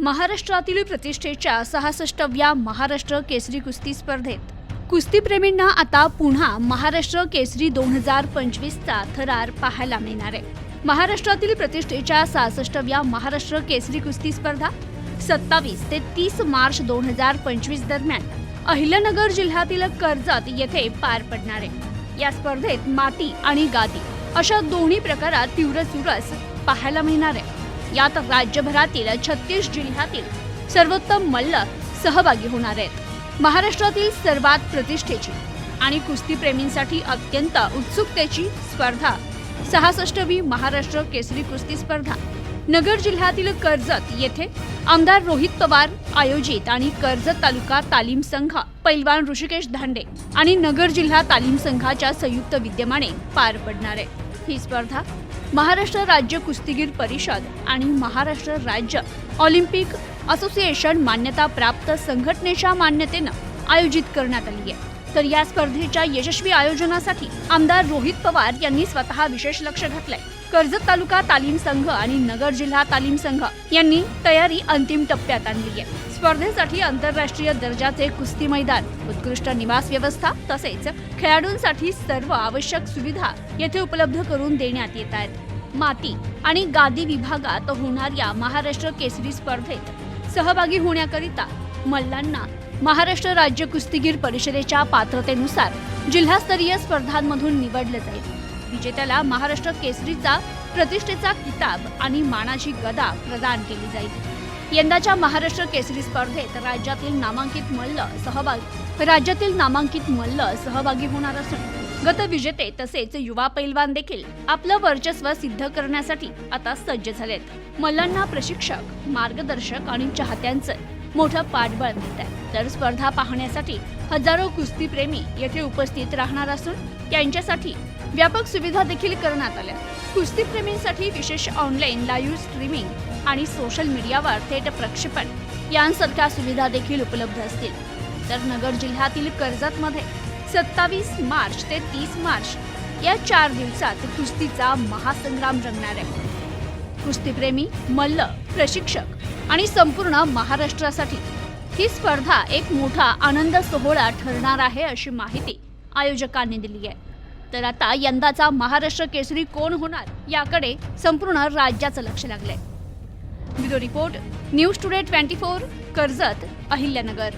महाराष्ट्रातील प्रतिष्ठेच्या सहासष्टव्या महाराष्ट्र केसरी कुस्ती स्पर्धेत. कुस्तीप्रेमींना आता पुन्हा महाराष्ट्र केसरी दोन हजार पंचवीसचा थरार पाहायला मिळणार आहे. महाराष्ट्रातील प्रतिष्ठेच्या सहासष्टव्या महाराष्ट्र केसरी कुस्ती स्पर्धा सत्तावीस ते तीस मार्च दोन हजार पंचवीस दरम्यान अहिल्यानगर जिल्ह्यातील कर्जत येथे पार पडणार आहे. या स्पर्धेत माती आणि गादी अशा दोन्ही प्रकारात तीव्र चुरस पाहायला मिळणार आहे. यात राज्यभरातील छत्तीस जिल्ह्यातील सर्वोत्तम मल्ल सहभागी होणार आहेत. महाराष्ट्रातील सर्वात प्रतिष्ठेची आणि कुस्तीप्रेमींसाठी अत्यंत उत्सुकतेची स्पर्धा सहासष्टवी महाराष्ट्र केसरी कुस्ती स्पर्धा नगर जिल्ह्यातील कर्जत येथे आमदार रोहित पवार आयोजित आणि कर्जत तालुका तालीम संघ पैलवान ऋषिकेश धांडे आणि नगर जिल्हा तालीम संघाच्या संयुक्त विद्यमाने पार पडणार आहे ही स्पर्धा महाराष्ट्र राज्य कुस्तीगीर परिषद आणि महाराष्ट्र राज्य ऑलिम्पिक असोसिएशन मान्यता प्राप्त संघटनेच्या मान्यतेनं आयोजित करण्यात आली आहे. तर या स्पर्धेच्या यशस्वी आयोजनासाठी आमदार रोहित पवार यांनी स्वतः विशेष लक्ष घातलंय. कर्जत तालुका तालीम संघ आणि नगर जिल्हा तालीम संघ यांनी तयारी अंतिम टप्प्यात आणली आहे स्पर्धेसाठी आंतरराष्ट्रीय दर्जाचे कुस्ती मैदान उत्कृष्ट निवास व्यवस्था तसेच खेळाडूंसाठी सर्व आवश्यक सुविधा येथे उपलब्ध करून देण्यात येत आहेत. माती आणि गादी विभागात होणाऱ्या महाराष्ट्र केसरी स्पर्धेत सहभागी होण्याकरिता मल्लांना महाराष्ट्र राज्य कुस्तीगीर परिषदेच्या पात्रतेनुसार जिल्हास्तरीय स्पर्धांमधून निवडलं जाईल. विजेत्याला महाराष्ट्र केसरीचा प्रतिष्ठेचा किताब आणि मानाची गदा प्रदान केली जाईल. यंदाच्या महाराष्ट्र केसरी स्पर्धेत राज्यातील नामांकित मल्ल सहभाग राज्यातील नामांकित मल्ल सहभागी होणार असून गतविजेते तसेच युवा पैलवान देखील आपलं वर्चस्व सिद्ध करण्यासाठी आता सज्ज झालेत. मल्लांना प्रशिक्षक मार्गदर्शक आणि चाहत्यांचं मोठं पाठबळ मिळत आहे तर स्पर्धा पाहण्यासाठी हजारो कुस्तीप्रेमी येथे उपस्थित राहणार असून त्यांच्यासाठी व्यापक सुविधा देखील करण्यात आल्या. कुस्तीप्रेमींसाठी विशेष ऑनलाईन लाईव्ह स्ट्रीमिंग आणि सोशल मीडियावर थेट प्रक्षेपण यांसारख्या सुविधा देखील उपलब्ध असतील. तर नगर जिल्ह्यातील कर्जतमध्ये सत्तावीस मार्च ते तीस मार्च या चार दिवसात कुस्तीचा महासंग्राम रंगणार आहे. कुस्तीप्रेमी मल्ल प्रशिक्षक आणि संपूर्ण महाराष्ट्रासाठी ही स्पर्धा एक मोठा आनंद सोहळा ठरणार आहे अशी माहिती आयोजकांनी दिली आहे. तर आता यंदाचा महाराष्ट्र केसरी कोण होणार याकडे संपूर्ण राज्याचं लक्ष लागलंय. Bureau report news today twenty four Karjat Ahilyanagar.